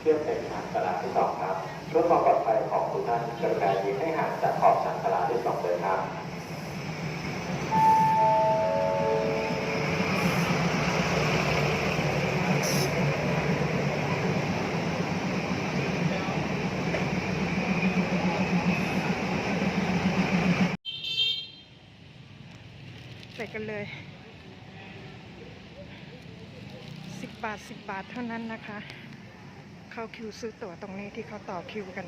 เพื่อเป็นทางตลาดที่สองครับเพื่อความปลอดภัยของทุกท่านกรุณายืนให้ห่างจากขอบชานตลาดที่สองเลยครับใส่กันเลยสิบบาทสิบบาทเท่านั้นนะคะ เข้าคิวซื้อตั๋วตรงนี้ที่เขาต่อคิวกัน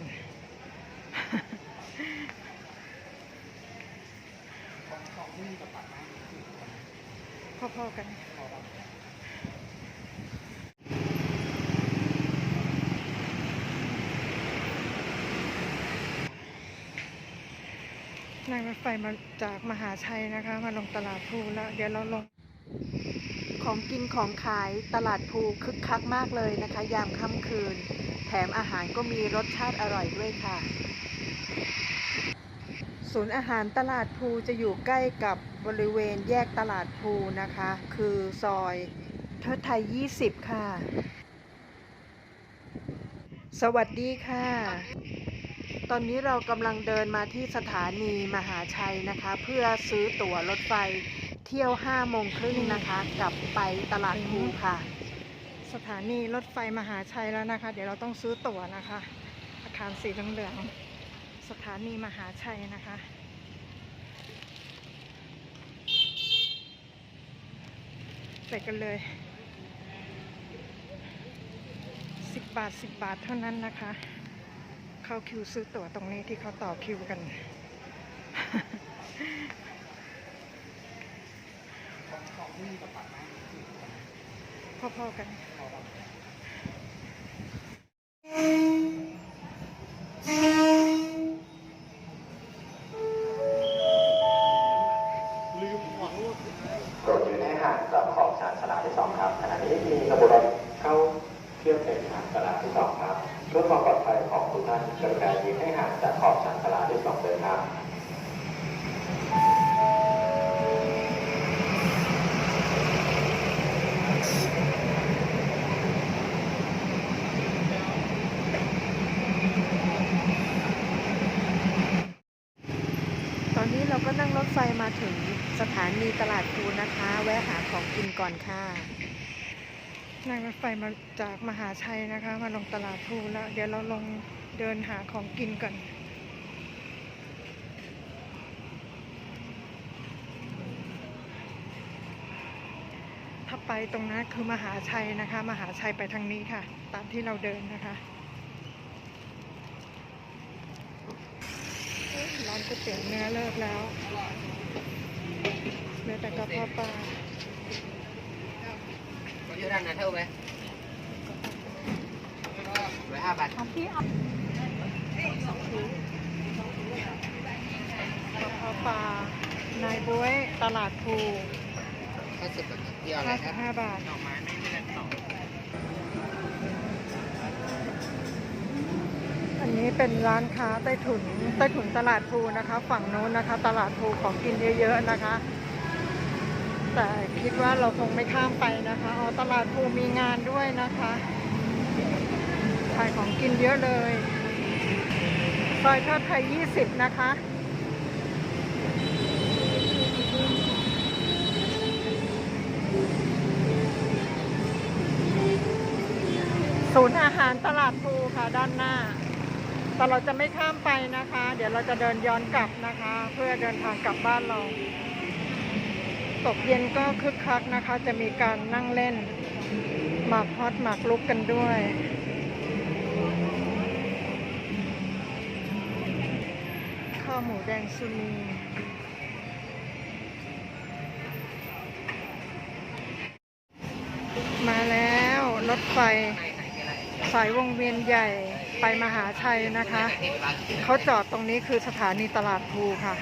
พอๆกันนั่งรถไฟมาจากมหาชัยนะคะ มาลงตลาดพลูแล้ว เดี๋ยวเราลง ของกินของขายตลาดพลูคึกคักมากเลยนะคะ ยามค่ำคืน แถมอาหารก็มีรสชาติอร่อยด้วยค่ะ ศูนย์อาหารตลาดพลูจะอยู่ใกล้กับบริเวณแยกตลาดพลูนะคะ คือซอยเทิดไทย 20 ค่ะ สวัสดีค่ะ ตอนนี้เรากำลังเดินมาที่สถานีมหาชัยนะคะ เพื่อซื้อตั๋วรถไฟ เที่ยว5โมงครึ่งนะคะกลับไปตลาดพลูค่ะ สถานีรถไฟมหาชัยแล้วนะคะ เดี๋ยวเราต้องซื้อตั๋วนะคะ อาคารสีเหลืองๆสถานีมหาชัยนะคะใส่กันเลยสิบบาทสิบบาทเท่านั้นนะคะ เข้าคิวซื้อตั๋วตรงนี้ที่เขาต่อคิวกัน พอๆกันโปรดยืนให้ห่างจากขอบชานตลาดที่สองครับขณะนี้มีขบวนเข้าเทียบเป็นทางตลาดที่สองครับเพื่อความปลอดภัยของทุกท่านกรุณายืนให้ห่างจากขอบชานตลาดที่สองเลยครับ ตอนนี้เราก็นั่งรถไฟ มาถึงสถานีตลาดพลูนะคะ แวะหาของกินก่อนค่ะนั่งรถไฟมาจากมหาชัยนะคะ มาลงตลาดพลูแล้ว เดี๋ยวเราลงเดินหาของกินก่อนถ้าไปตรงนั้นคือมหาชัยนะคะ มหาชัยไปทางนี้ค่ะ ตามที่เราเดินนะคะเอ๊ะร้านก๋วยเตี๋ยวเนื้อเลิกแล้ว เหลือแต่กระเพาะปลา có vô răng này thâu về với hai bạch กระเพาะปลานายบ้วยตลาดภู có sự bật tiêu này ครับ55บาทดอกไม้ไม่เลือนต่ออันนี้เป็นร้านค้าใต้ถุนใต้ถุนตลาดภูนะคะ ฝั่งโน้นนะคะ ตลาดภูของกินเยอะๆนะคะ แต่คิดว่าเราคงไม่ข้ามไปนะคะอ๋อตลาดภูมีงานด้วยนะคะขายของกินเยอะเลยซอยเทิดไทย 20 นะคะศูนย์อาหารตลาดภูค่ะด้านหน้า แต่เราจะไม่ข้ามไปนะคะ เดี๋ยวเราจะเดินย้อนกลับนะคะ เพื่อเดินทางกลับบ้านเรา ตกเย็นก็คึกคักนะคะ จะมีการนั่งเล่น หมากฮอตหมากลุกกันด้วย ข้าวหมูแดงซุนีมาแล้วรถไฟสายวงเวียนใหญ่ไปมหาชัยนะคะ เขาจอดตรงนี้คือสถานีตลาดภูค่ะ